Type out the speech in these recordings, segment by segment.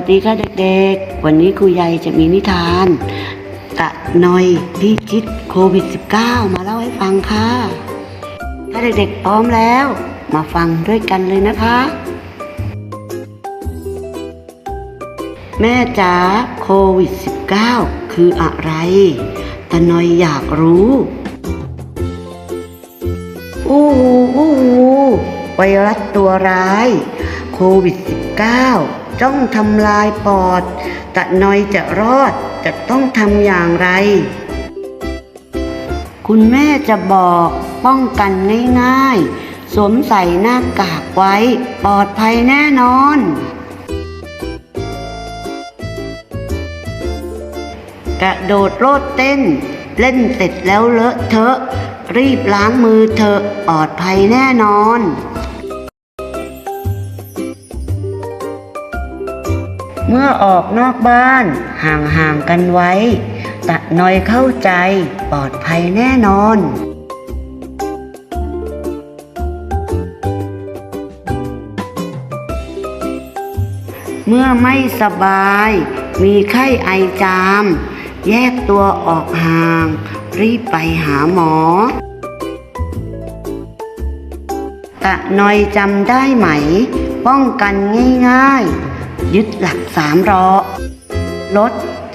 วัสดีค่ะเด็กๆ วันนี้ครูใหญ่จะมีนิทาน ตะนอยที่คิดโควิด -19 มาเล่าให้ฟังค่ะ ถ้าเด็กๆพร้อมแล้ว มาฟังด้วยกันเลยนะคะ แม่จ๋าโควิด -19 คืออะไร ตะนอยอยากรู้อู้หูอู้หูไวรัสตัวร้าย โควิด -19 จ้องทำลายปอด ตะนอยจะรอดจะต้องทำอย่างไร คุณแม่จะบอกป้องกันง่ายๆ สวมใส่หน้ากากไว้ปลอดภัยแน่นอน กระโดดโลดเต้น เล่นเสร็จแล้วเลอะเทอะ รีบล้างมือเถอะปลอดภัยแน่นอน เมื่อออกนอกบ้าน ห่างๆกันไว้ ตะนอยเข้าใจปลอดภัยแน่นอนเมื่อไม่สบาย มีไข้ไอจาม แยกตัวออกห่าง รีบไปหาหมอ ตะนอยจำได้ไหม ป้องกันง่ายๆ ยึดหลักสามรอลด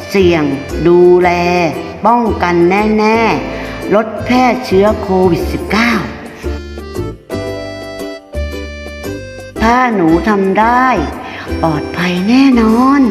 เสี่ยง ดูแล ป้องกันแน่ ๆ ลดแพร่เชื้อโควิด -19 ถ้าหนูทำได้ ปลอดภัยแน่นอน